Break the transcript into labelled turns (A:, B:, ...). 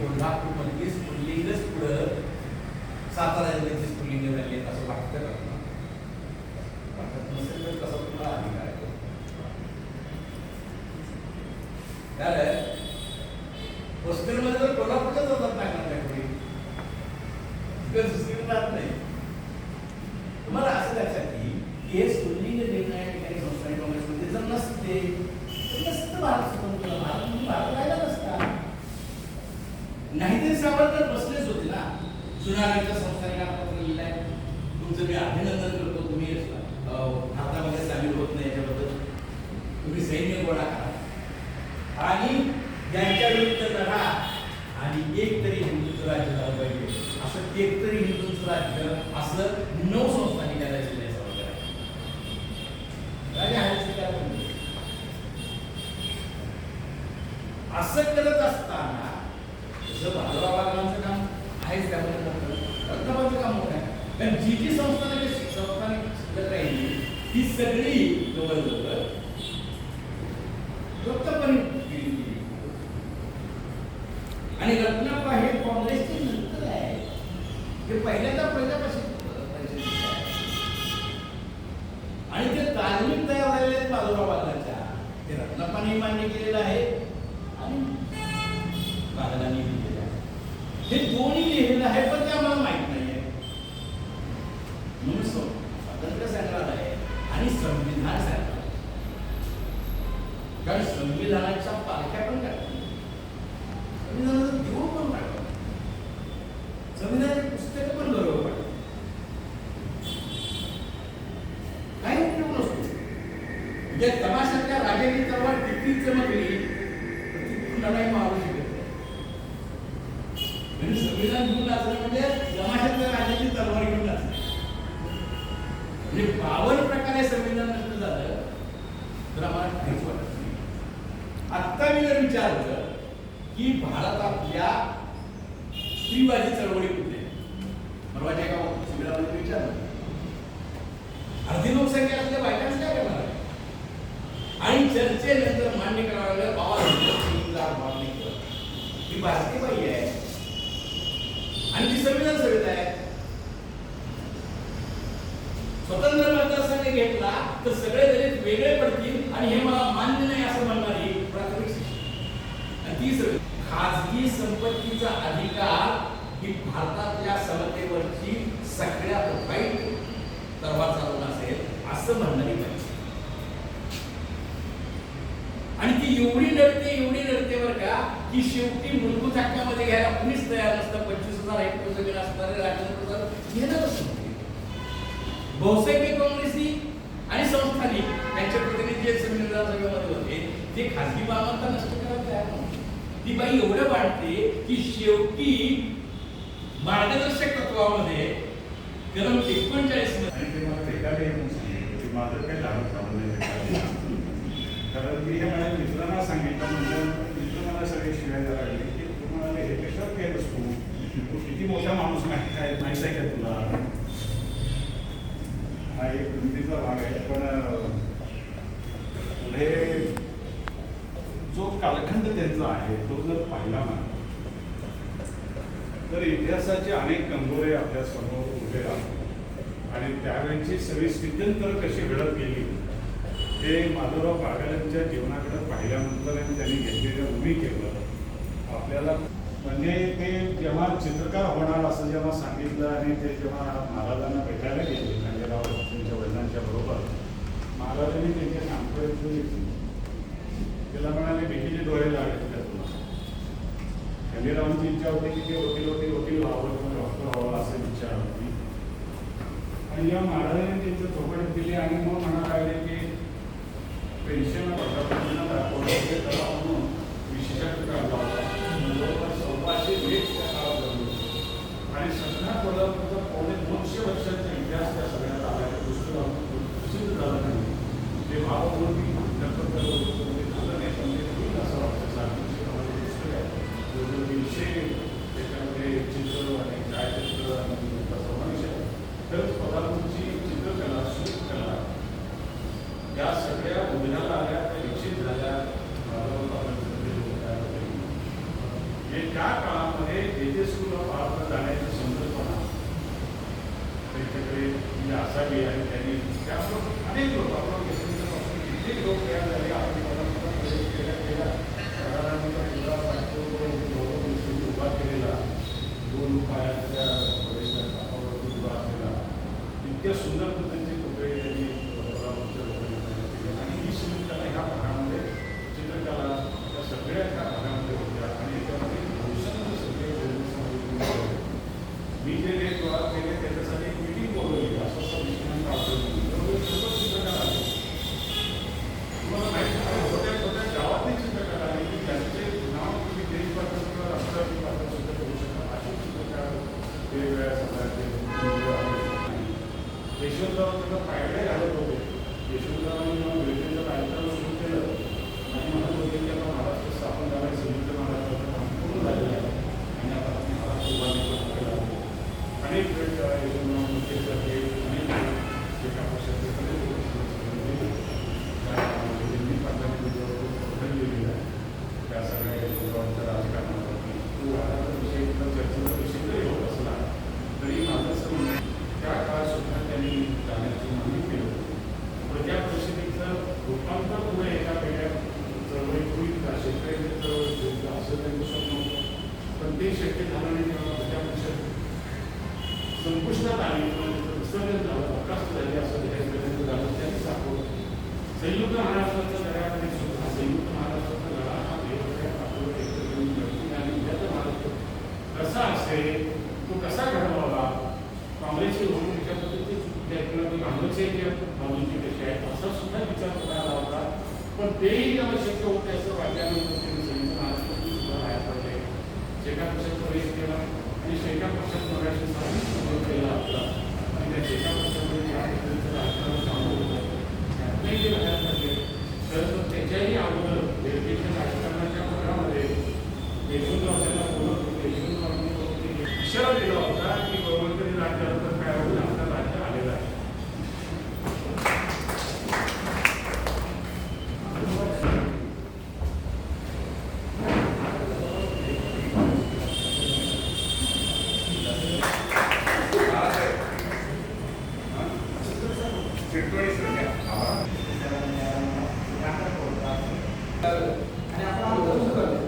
A: कोल्हापूरमधली स्फुल्लिंगच पुढं सातारा जिल्ह्याची स्फुल्लिंग झाली असं वाटतं का तुम्हाला? वाटत नसेल तर कसा तुम्हाला अधिकार आहे कारण हॉस्टेलमध्ये जर कोल्हापूरच्या जातात नाही दुसरी तिकडे राहत नाही तुम्हाला असं लक्षात येईल की हे स्फुल्लिंग निर्णय या ठिकाणी संस्थानिक काँग्रेसमध्ये जर नसते तर नसतं भारत स्वतंत्र भारत म्हणजे भारत राहिला नसता नाहीतरी सावरकर बसलेच होते ना सुनागरच्या संस्थानिकांपासून लिहिलं आहे तुमचं मी अभिनंदन करतो तुम्ही भारतामध्ये सामील होत नाही याच्याबद्दल? तुम्ही सैन्य गोळा करा. आणि यांच्या विरुद्ध लढा आणि एक तरी हिंदू राज्य झालं पाहिजे. असं एक तरी हिंदू राज्य असं नऊ संस्थानी त्याला सावरकर वगैरे आहेच असं करत असताना जसं भाजपा मोठं काम मोठं आहे कारण जी जी संस्थाने संस्थानिक शिल्लक राहिली ती सगळी जवळजवळ रत्नाबाई गेली. आणि रत्नाप्पा हे काँग्रेसचे नंतर आहे ते पहिल्यांदा प्रजापाशी आणि ते तालमीत तयार झालेले आहेत बाजूराव ते रत्नाप्पाने मान्य केलेलं आहे आणि बादलांनी लिहिलेलं आहे. हे दोन्ही लिहिलेलं आहे पण ते आम्हाला माहिती नाहीये म्हणून स्व- स्वातंत्र्य संग्रहालय आणि संविधान संग्रहालय कारण संविधानाच्या पालख्या पण काढतात संविधानाचं देऊळ पण काढतात संविधानाची पुस्तकं पण बरोबर काढतात काही उपयोग नसतो म्हणजे तमाशातल्या राजाची तलवार किती चमकली तर तिथून लढाई मारू शकत नाही म्हणजे संविधान घेऊन नाचणं म्हणजे जमाशातल्या राजाची तलवार घेऊन नाचणं म्हणजे बावन प्रकारे संविधान नष्ट झालं तर आम्हाला काहीच वाटत नाही. आत्ता मी जर विचारलं की भारतातल्या स्त्रीवादी चळवळी कुठे परवाच्या एका शिबिरामध्ये विचारलं अर्धी लोकसंख्या असल्या बायकांच काय करणार आणि चर्चेनंतर मान्य करावं लागलं बाबा ही भारतीय बाई आहे. आणि ती संविधान सभेत आहे. स्वतंत्र मतदारसंघ घेतला तर सगळे दलित वेगळे पडतील आणि हे मला मान्य नाही असं म्हणणारी प्राथमिक शिक्षण आणि ती सगळी खाजगी संपत्तीचा अधिकार ही भारतातल्या समतेवरची सगळ्यात वाईट तरवार चालून असेल असं म्हणणारी पाहिजे. आणि ती एवढी लढते एवढी लढते बरं का की शेवटी मूलभूत हक्कामध्ये घ्यायला कुणी जमीन असणारे राजेंद्र प्रसाद घेणारच नव्हते बहुसंख्य काँग्रेसी आणि संस्थानिक त्यांचे प्रतिनिधी जे संविधान सभेमध्ये होते ते खासगी मालमत्ता नष्ट करायला तयार नव्हते ती बाई एवढं वाढते की शेवटी मार्गदर्शक तत्वामध्ये कलम
B: एकोणचाळीसमध्ये माझं काही लागत कारण मी हे माझ्या मित्रांना सांगितलं म्हणजे मित्र मला सगळे शिवाय लागले की तुम्हाला हे कशावर केलंस तू मोठा माणूस नाही काय माहीत आहे का तुला? हा एक गमतीचा भाग आहे पण पुढे जो कालखंड त्यांचा आहे तो जर पाहिला ना तर इतिहासाचे अनेक कंगोरे आपल्यासमोर उभे राहतात. आणि त्यावेळेची सगळी स्थित्यंतर कशी घडत गेली ते माधवराव बागलांच्या जीवनाकडे पाहिल्यानंतर आणि त्यांनी घेतलेल्या भूमिकेवर आपल्याला म्हणजे ते जेव्हा चित्रकार होणार असं जेव्हा सांगितलं आणि ते जेव्हा महाराजांना भेटायला गेले खंडेराव त्यांच्या वडिलांच्या बरोबर महाराजांनी त्यांच्या सांगतोय त्याला म्हणाले भीतीचे डोळे लागले तुला? खंडेरावांची इच्छा होती की ते वकील वकील वकील व्हावं किंवा डॉक्टर व्हावं असं इच्छा होती. आणि जेव्हा महाराजांनी त्यांचं चौकट दिली आणि मग म्हणायला लागले की पेन्शन दाखवलं आणि सध्या कोल्हापूरचा पावणे दोनशे वर्षाचा इतिहास त्या सगळ्यात आला त्या प्रसिद्ध झाला नाही ते भावपूर्वी गणपत झालं नाही पण ते होईल असं वाटतं सार्वजनिक पुस्तक आहे. जवळजवळ दीडशे त्याच्यामध्ये चित्र आणि छायाचित्र आणि त्याचा समावेश आहे तर कोल्हापूरची चित्रकला शिल्पकला या सगळ्या उघड्याला आल्या त्या विकसित झाल्या माधव जाण्याची संकल्पना त्यांच्याकडे म्हणजे असावी आणि त्यांनी त्याबरोबर अनेक लोक आपण केसरीपासून लोक तयार झाले आपण कोणाला प्रवेश केला केला साधारणतः तुला वाटतो गौरव उभा केलेला दोन पायाच्या प्रवेशात कापावरती उभा असलेला इतक्या सुंदर पद्धतीचे कपडे त्यांनी कोल्हापूरच्या लोकांनी तयार केले आणि ही शिल्पकला ह्या भागामध्ये चित्रकला या सगळ्या ह्या भागामध्ये होत्या आणि याच्यामध्ये बहुसंख्य सगळे गौरव मी जे लेख गोळा केले त्याच्यासाठी एक मिटिंग बोलवली असं असं विषयांचा अभ्यास बरोबर सर्व चित्रकला आली तुम्हाला माहिती आहे छोट्या छोट्या गावातली चित्रकला आहे की ज्यांचे नाव तुम्ही देशपातळीवर किंवा राष्ट्रपती पातळीवर सुद्धा करू शकता अशी चित्रकला वेगवेगळ्या समाजाचे यशवंतराव त्यांना पायऱ्या घालत होते यशवंतरावांनी मग ब्रिटनच्या कार्यक्रम सुरू केलं आणि म्हणत होते की आता महाराष्ट्र स्थापन झाला संयुक्त महाराष्ट्राचं काम पूर्ण झालेलं आहे. आणि आता महाराष्ट्र अनेक वेळ यशवंतराव संयुक्त महाराष्ट्राच्या लढ्यामध्ये सुद्धा संयुक्त महाराष्ट्राचा लढा हा वेगवेगळ्या पातळीवर एकत्र येऊन लढतील आणि कसा असेल तो कसा घडवावा काँग्रेसची होऊन त्याच्या पद्धतीचे किंवा काँग्रेसचे असा सुद्धा विचार करायला होता पण तेही त्याला शक्य होते असं वाटल्यानंतर त्यांनी संयुक्त महाराष्ट्रातून सुद्धा राहायला पाहिजे जे काय शक्य होईल तेव्हा ఈ శేఖర్ ప్రసాద్ ప్రొడక్షన్స్ అని ఒక ఇలా అయితే శేఖర్ आणि आपण